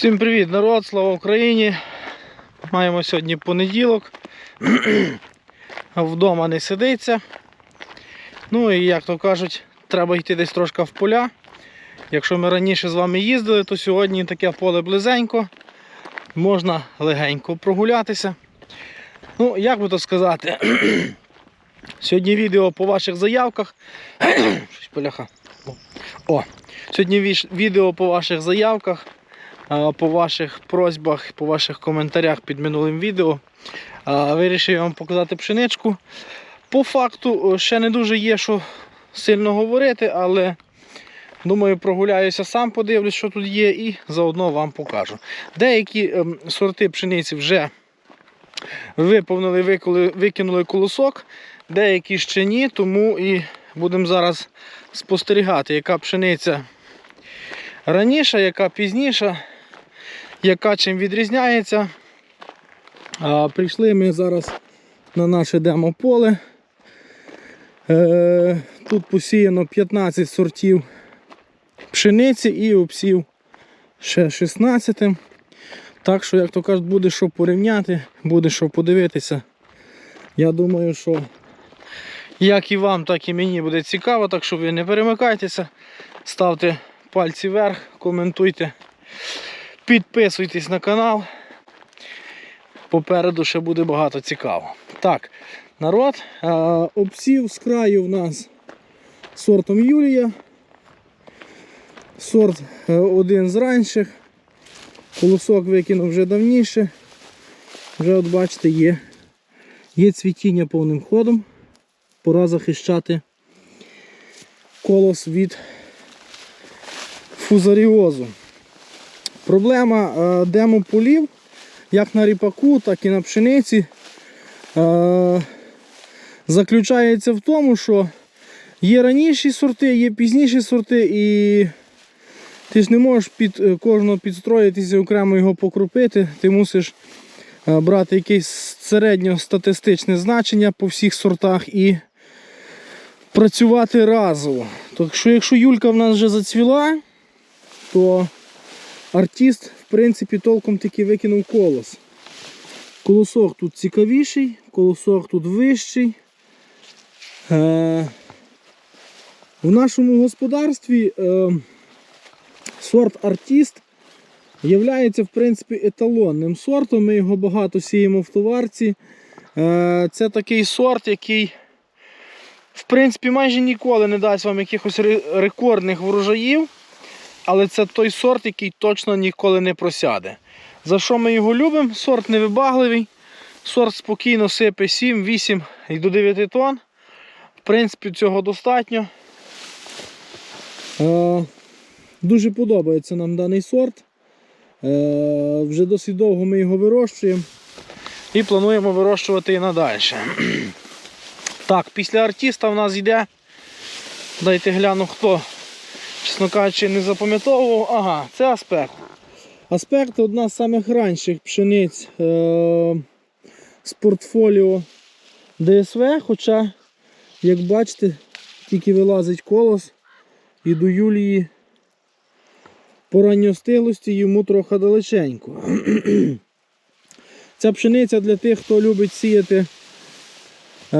Всім привіт, народ, слава Україні. Маємо сьогодні понеділок. Вдома не сидиться. Ну і як то кажуть, треба йти десь трошки в поля. Якщо ми раніше з вами їздили, то сьогодні таке поле близенько. Можна легенько прогулятися. Ну, як би то сказати, сьогодні відео по ваших заявках. Щось поляха. О, сьогодні відео по ваших заявках, по ваших просьбах, по ваших коментарях під минулим відео. Вирішив вам показати пшеничку. По факту ще не дуже є що сильно говорити, але думаю, прогуляюся сам, подивлюсь, що тут є, і заодно вам покажу. Деякі ем, сорти пшениці вже виповнили, викинули колосок, деякі ще ні, тому і будемо зараз спостерігати, яка пшениця раніше, яка пізніша, яка чим відрізняється. Прийшли ми зараз на наше демо-поле. Е, тут посіяно 15 сортів пшениці і обсів ще 16. Так що, як то кажуть, буде що порівняти, буде що подивитися. Я думаю, що як і вам, так і мені буде цікаво, так що ви не перемикайтеся, ставте пальці вверх, коментуйте, підписуйтесь на канал. Попереду ще буде багато цікаво. Так, народ, обсів з краю в нас сортом Юлія. Сорт е, один з ранших. Колосок викинув вже давніше. Вже от бачите, є, є цвітіння повним ходом. Пора захищати колос від фузаріозу. Проблема е, демополів, як на ріпаку, так і на пшениці, е, заключається в тому, що є раніші сорти, є пізніші сорти, і ти ж не можеш під е, кожного підстроїтися, і окремо його покрупити. Ти мусиш брати якесь середньостатистичне значення по всіх сортах і працювати разово. Так що якщо Юлька в нас вже зацвіла, то артист, в принципі, толком таки викинув колос. Колосок тут цікавіший, колосок тут вищий. Е, в нашому господарстві е, сорт артист являється в принципі еталонним сортом. Ми його багато сіємо в товарці. Е, це такий сорт, який в принципі майже ніколи не дасть вам якихось рекордних врожаїв. Але це той сорт, який точно ніколи не просяде. За що ми його любимо? Сорт невибагливий. Сорт спокійно сипе 7, 8 і до 9 тонн. В принципі, цього достатньо. Е, дуже подобається нам даний сорт. Е, вже досить довго ми його вирощуємо. І плануємо вирощувати і надалі. Так, після артиста в нас йде. Дайте гляну хто. Чесно кажучи, не запам'ятовував. Ага, це аспект. Аспект одна з самих ранших пшениць е- з портфоліо ДСВ, хоча, як бачите, тільки вилазить колос і до Юлії по ранньостилості йому трохи далеченько. Ця пшениця для тих, хто любить сіяти е,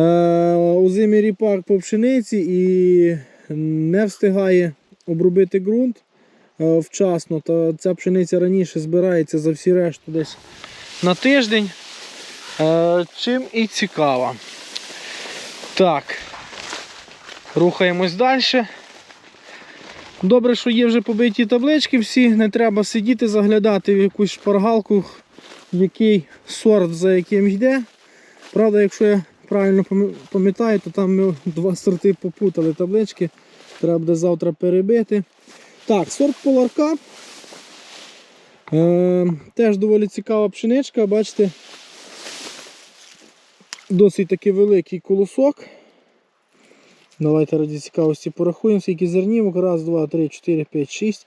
озимий ріпак по пшениці і не встигає обробити ґрунт е, вчасно, то ця пшениця раніше збирається за всі решту десь на тиждень. Е, Чим і цікава. Так, рухаємось далі. Добре, що є вже побиті таблички всі, не треба сидіти, заглядати в якусь шпаргалку, який сорт за яким йде. Правда, якщо я правильно пам'ятаю, то там ми два сорти попутали таблички. Треба буде завтра перебити. Так, сорт Cup. Е, теж доволі цікава пшеничка, бачите, досить таки великий колосок. Давайте раді цікавості порахуємо, скільки зернівок. Раз, два, три, чотири, п'ять, шість,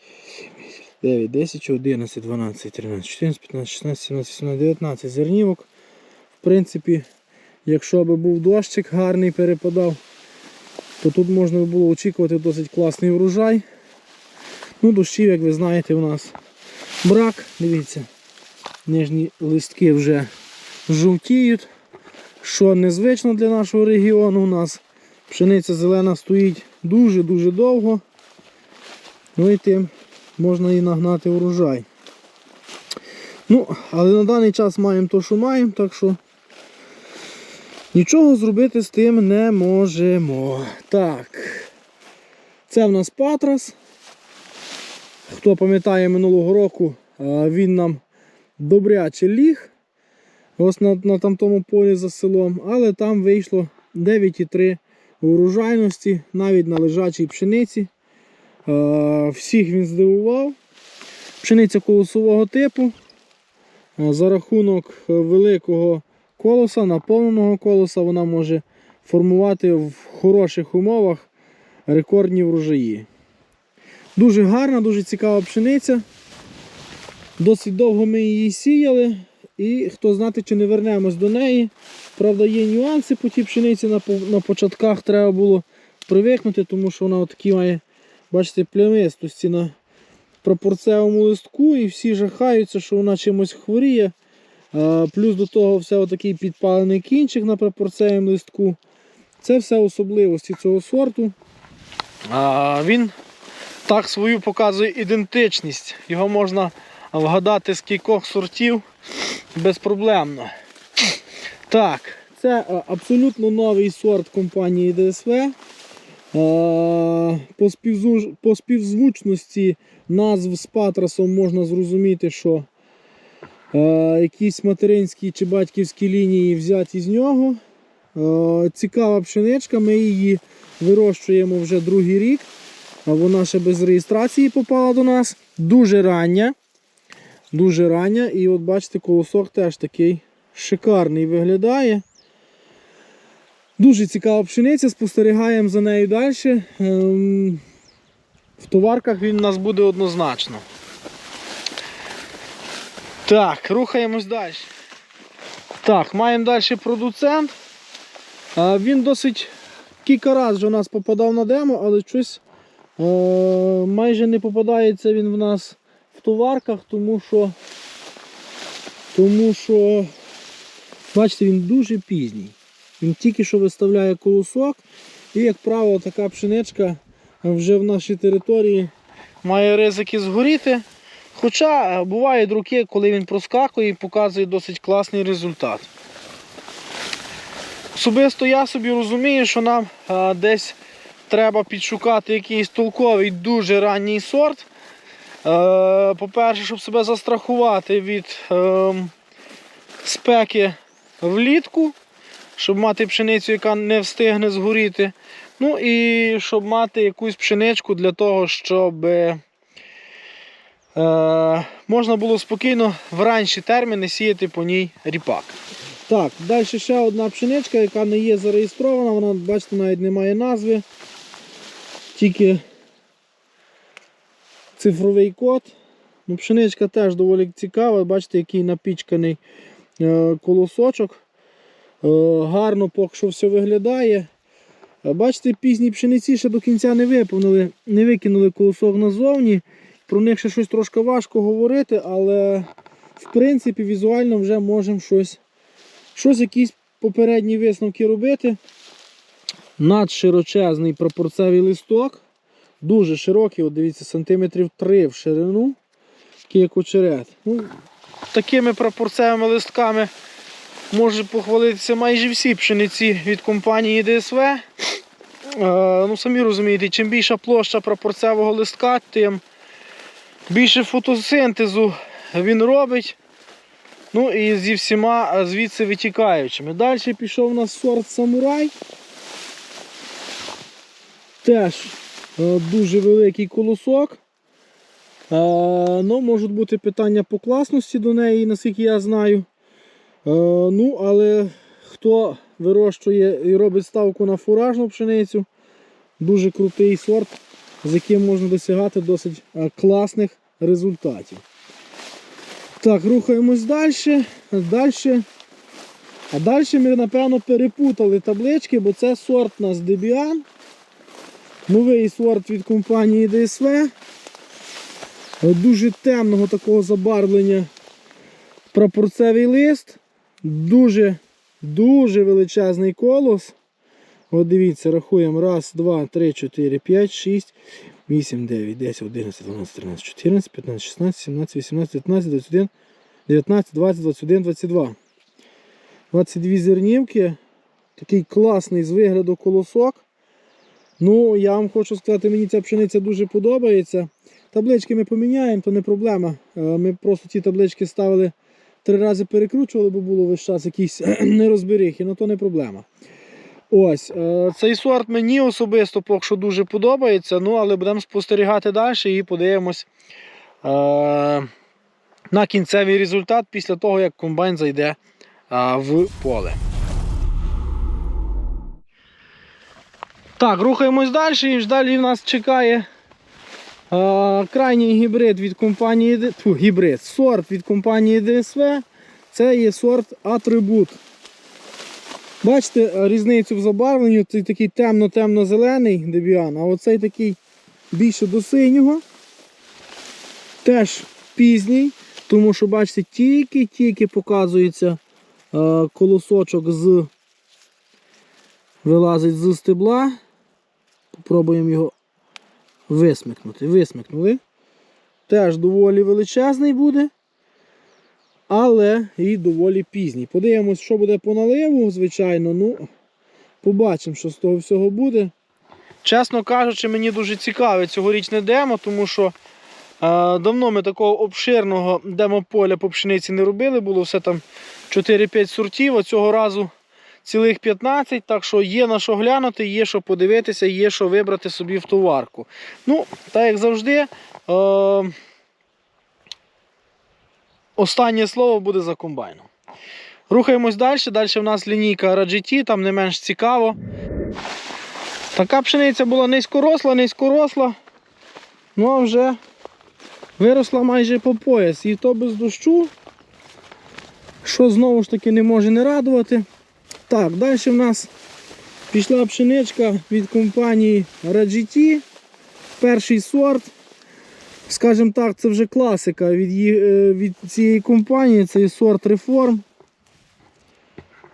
дев'ять, десять, одинадцять, дванадцять, тринадцять, чотирнадцять, п'ятнадцять, шістнадцять, сімнадцять, вісімнадцять, дев'ятнадцять зернівок. В принципі, якщо би був дощик гарний перепадав, то тут можна було очікувати досить класний врожай. Ну, дощів, як ви знаєте, у нас брак. Дивіться, нижні листки вже жовтіють, що незвично для нашого регіону. У нас пшениця зелена стоїть дуже-дуже довго. Ну і тим можна і нагнати урожай. Ну, але на даний час маємо те, що маємо, так що нічого зробити з тим не можемо. Так. Це в нас патрас. Хто пам'ятає минулого року, він нам добряче ліг. Ось на, на тамтому полі за селом, але там вийшло 9,3 урожайності, навіть на лежачій пшениці. Всіх він здивував. Пшениця колосового типу. За рахунок е, великого колоса, наповненого колоса, вона може формувати в хороших умовах рекордні врожаї. Дуже гарна, дуже цікава пшениця. Досить довго ми її сіяли. І хто знати, чи не вернемось до неї. Правда, є нюанси по тій пшениці. На, на початках треба було привикнути, тому що вона такі має, бачите, плямистості на пропорцевому листку, і всі жахаються, що вона чимось хворіє. Плюс до того все отакий підпалений кінчик на пропорцевому листку. Це все особливості цього сорту. А, він так свою показує ідентичність. Його можна вгадати з кількох сортів безпроблемно. Так, це абсолютно новий сорт компанії ДСВ. По, співзвучності назв з патрасом можна зрозуміти, що якісь материнські чи батьківські лінії взяті з нього. Цікава пшеничка, ми її вирощуємо вже другий рік. Вона ще без реєстрації попала до нас. Дуже рання. Дуже рання. І от бачите, колосок теж такий шикарний виглядає. Дуже цікава пшениця, спостерігаємо за нею далі. Ем, В товарках він у нас буде однозначно. Так, рухаємось далі. Так, маємо далі продуцент. Він досить кілька разів у нас попадав на демо, але щось е, майже не попадається він в нас в товарках, тому що, тому що, бачите, він дуже пізній. Він тільки що виставляє колосок, і, як правило, така пшеничка вже в нашій території має ризики згоріти. Хоча е, бувають роки, коли він проскакує і показує досить класний результат. Особисто я собі розумію, що нам а, десь треба підшукати якийсь толковий дуже ранній сорт. Е, По-перше, щоб себе застрахувати від е, спеки влітку, щоб мати пшеницю, яка не встигне згоріти. Ну і щоб мати якусь пшеничку для того, щоб е, можна було спокійно в ранші терміни сіяти по ній ріпак. Так, далі ще одна пшеничка, яка не є зареєстрована, вона, бачите, навіть не має назви. Тільки цифровий код. Ну, Пшеничка теж доволі цікава, бачите, який напічканий е, колосочок. Е, гарно поки що все виглядає. Е, Бачите, пізні пшениці ще до кінця не виповнили, не викинули колосок назовні. Про них ще щось трошки важко говорити, але в принципі візуально вже можемо щось Щось якісь попередні висновки робити. Надширочезний пропорцевий листок. Дуже широкий, от дивіться, сантиметрів 3 в ширину. Такий як очерет. Ну, такими пропорцевими листками може похвалитися майже всі пшениці від компанії ДСВ. Е, ну, самі розумієте, чим більша площа пропорцевого листка, тим більше фотосинтезу він робить. Ну і зі всіма звідси витікаючими. Далі пішов у нас сорт самурай. Теж е, дуже великий колосок. Е, ну, Можуть бути питання по класності до неї, наскільки я знаю. Е, ну, Але хто вирощує і робить ставку на фуражну пшеницю, дуже крутий сорт, з яким можна досягати досить е, класних результатів. Так, рухаємось далі. Далі. А далі ми, напевно, перепутали таблички, бо це сорт у нас Debian. Новий сорт від компанії DSV. е, дуже темного такого забарвлення прапорцевий лист. Дуже, дуже величезний колос. От дивіться, рахуємо. Раз, два, три, чотири, п'ять, шість, вісім, дев'ять, десять, одинадцять, дванадцять, тринадцять, чотирнадцять, п'ятнадцять, шістнадцять, сімнадцять, вісімнадцять, дев'ятнадцять, двадцять один, дев'ятнадцять, двадцять, двадцять один, двадцять два. 22 зернівки. Такий класний з вигляду колосок. Ну, я вам хочу сказати, мені ця пшениця дуже подобається. Таблички ми поміняємо, то не проблема. Е, Ми просто ті таблички ставили три рази перекручували, бо було весь час якісь нерозберихи, ну то не проблема. Ось, е, цей сорт мені особисто поки що дуже подобається, ну але будемо спостерігати далі і подивимось е, на кінцевий результат після того, як комбайн зайде е, в поле. Так, рухаємось далі і далі в нас чекає е, крайній гібрид від компанії Тьфу, гібрид, сорт від компанії ДСВ. Це є сорт Атрибут. Бачите різницю в забарвленні, цей такий темно-темно-зелений дебіан, а оцей такий більше до синього. Теж пізній, тому що, бачите, тільки-тільки показується е, колосочок з вилазить з стебла. Попробуємо його висмикнути. Висмикнули. Теж доволі величезний буде, але і доволі пізній. Подивимось, що буде по наливу, звичайно. Ну, побачимо, що з того всього буде. Чесно кажучи, мені дуже цікаве цьогорічне демо, тому що е, давно ми такого обширного демо-поля по пшениці не робили. Було все там 4-5 сортів, а цього разу цілих 15, так що є на що глянути, є що подивитися, є що вибрати собі в товарку. Ну, так як завжди, е, останнє слово буде за комбайном. Рухаємось далі. Далі в нас лінійка RGT, там не менш цікаво. Така пшениця була низькоросла, низькоросла, ну а вже виросла майже по пояс. І то без дощу, що знову ж таки не може не радувати. Так, далі в нас пішла пшеничка від компанії RGT. Перший сорт. Скажімо так, це вже класика від, е, від цієї компанії, цей сорт Reform.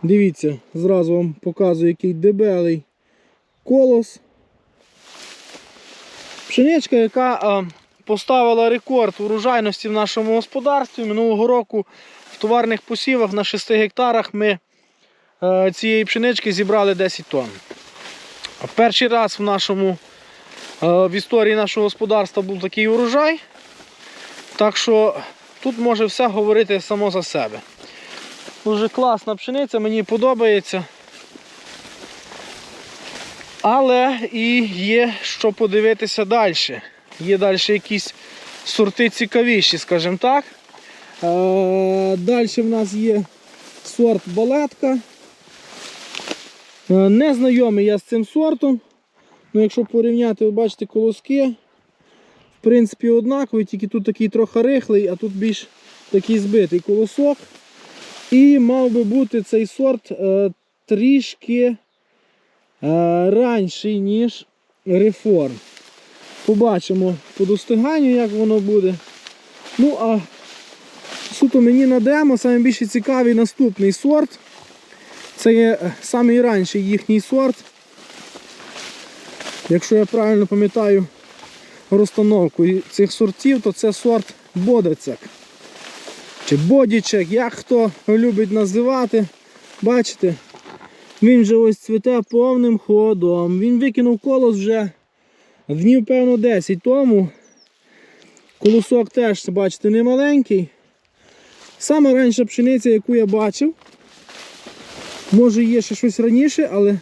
Дивіться, зразу вам показую, який дебелий колос. Пшеничка, яка е, поставила рекорд урожайності в нашому господарстві. Минулого року в товарних посівах на 6 гектарах ми е, цієї пшенички зібрали 10 тонн. Перший раз в нашому в історії нашого господарства був такий урожай. Так що тут може все говорити само за себе. Дуже класна пшениця, мені подобається. Але і є що подивитися далі. Є далі якісь сорти цікавіші, скажімо так. Е, далі в нас є сорт балетка. Е, Не знайомий я з цим сортом. Ну, якщо порівняти, ви бачите колоски. В принципі, однакові, тільки тут такий трохи рихлий, а тут більш такий збитий колосок. І мав би бути цей сорт е, трішки е, ранший, ніж реформ. Побачимо по достиганню, як воно буде. Ну, а суто мені на демо найбільш цікавий наступний сорт. Це є е, самий ранший їхній сорт. Якщо я правильно пам'ятаю розстановку цих сортів, то це сорт Бодецек. Чи бодічек, як хто любить називати. Бачите, він вже ось цвіте повним ходом. Він викинув колос вже днів, певно, 10 тому. Колосок теж, бачите, не маленький. Саме раніша пшениця, яку я бачив. Може є ще щось раніше, але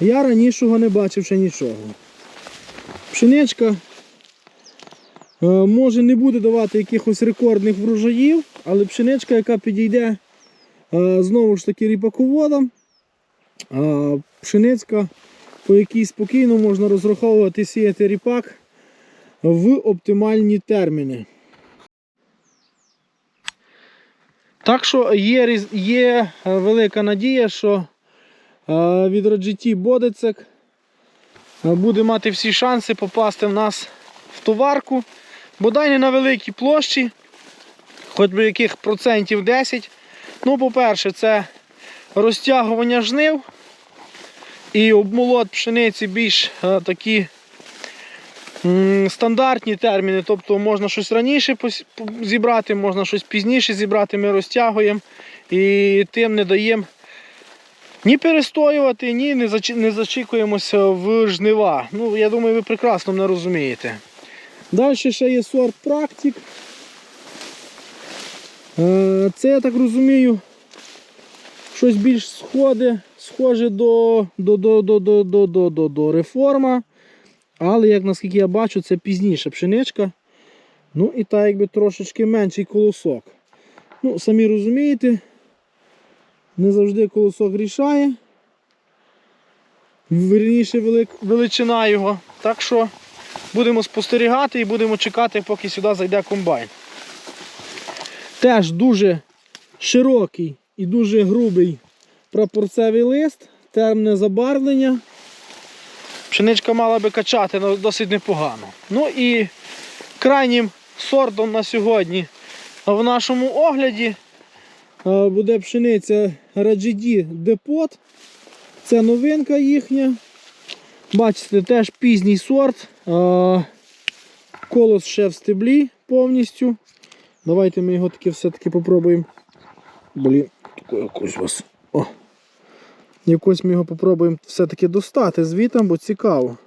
я ранішого не бачив ще нічого. Пшеничка е, може не буде давати якихось рекордних врожаїв, але пшеничка, яка підійде е, знову ж таки ріпаководам, е, пшеницька, по якій спокійно можна розраховувати сіяти ріпак в оптимальні терміни. Так що є, є велика надія, що від RGT Бодецек е, буде мати всі шанси попасти в нас в товарку. бодай не на великій площі, хоч би яких процентів 10. Ну, по-перше, це розтягування жнив і обмолот пшениці більш такі стандартні терміни. Тобто можна щось раніше зібрати, можна щось пізніше зібрати, ми розтягуємо і тим не даємо ні перестоювати, ні не зач... не зачікуємося в жнива. Ну, Я думаю, ви прекрасно мене розумієте. Далі ще є сорт практик. Е, це, я так розумію, щось більш сходи, схоже до до, до, до, до, до, до, до, реформа. Але, як наскільки я бачу, це пізніша пшеничка. Ну і та якби трошечки менший колосок. Ну, Самі розумієте не завжди колосок рішає. Вірніше велик, величина його. Так що будемо спостерігати і будемо чекати, поки сюди зайде комбайн. Теж дуже широкий і дуже грубий прапорцевий лист, темне забарвлення. Пшеничка мала би качати ну, досить непогано. Ну і крайнім сортом на сьогодні в нашому огляді е, буде пшениця Раджіді Депот. Це новинка їхня. Бачите, теж пізній сорт. Колос ще в стеблі повністю. Давайте ми його таки все-таки попробуємо. Блін, таку якусь вас. О. Якось ми його попробуємо все-таки достати звітом, бо цікаво.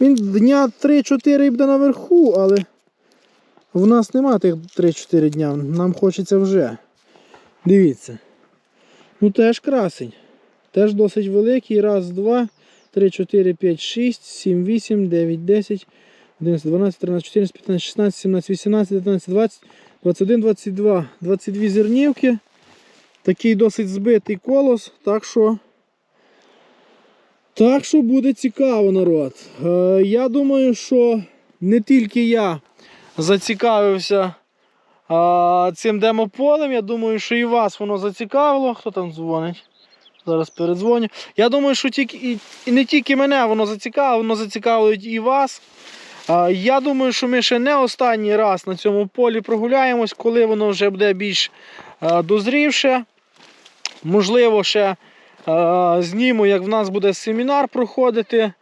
Він дня 3-4 і буде наверху, але в нас нема тих 3-4 дня. Нам хочеться вже. Дивіться. Ну теж красень. Теж досить великий. Раз, два, три, чотири, п'ять, шість, сім, вісім, дев'ять, десять, 11, 12, 13, 14, 15, 16, 17, 18, 19, 20, 21, 22. 22 зернівки. Такий досить збитий колос, так що. Так що буде цікаво, народ. Е, я думаю, що не тільки я зацікавився цим демополем, я думаю, що і вас воно зацікавило. Хто там дзвонить? Зараз передзвоню. Я думаю, що тільки, і, і не тільки мене воно зацікавило, воно зацікавить і вас. Я думаю, що ми ще не останній раз на цьому полі прогуляємось, коли воно вже буде більш дозрівше. Можливо, ще зніму, як в нас буде семінар проходити.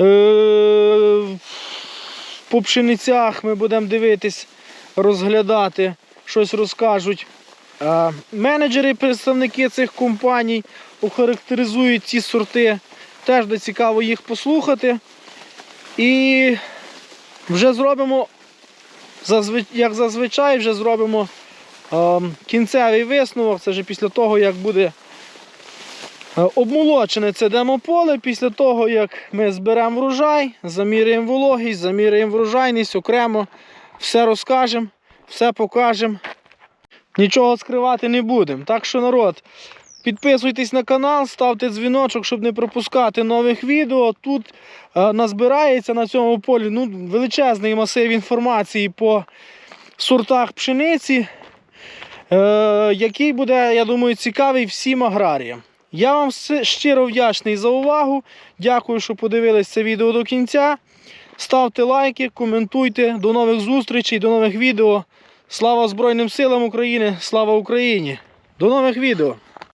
Е, По пшеницях ми будемо дивитись, розглядати, щось розкажуть. Е, Менеджери, представники цих компаній охарактеризують ці сорти. Теж буде цікаво їх послухати. І вже зробимо, як зазвичай, вже зробимо е, кінцевий висновок. Це вже після того, як буде е, обмолочене це демополе, після того, як ми зберемо врожай, заміряємо вологість, заміряємо врожайність окремо, все розкажемо, все покажемо. Нічого скривати не будемо. Так що, народ, підписуйтесь на канал, ставте дзвіночок, щоб не пропускати нових відео. Тут е, назбирається на цьому полі ну, величезний масив інформації по сортах пшениці, е, який буде, я думаю, цікавий всім аграріям. Я вам щиро вдячний за увагу. Дякую, що подивились це відео до кінця. Ставте лайки, коментуйте. До нових зустрічей, до нових відео. Слава Збройним силам України! Слава Україні! До нових відео!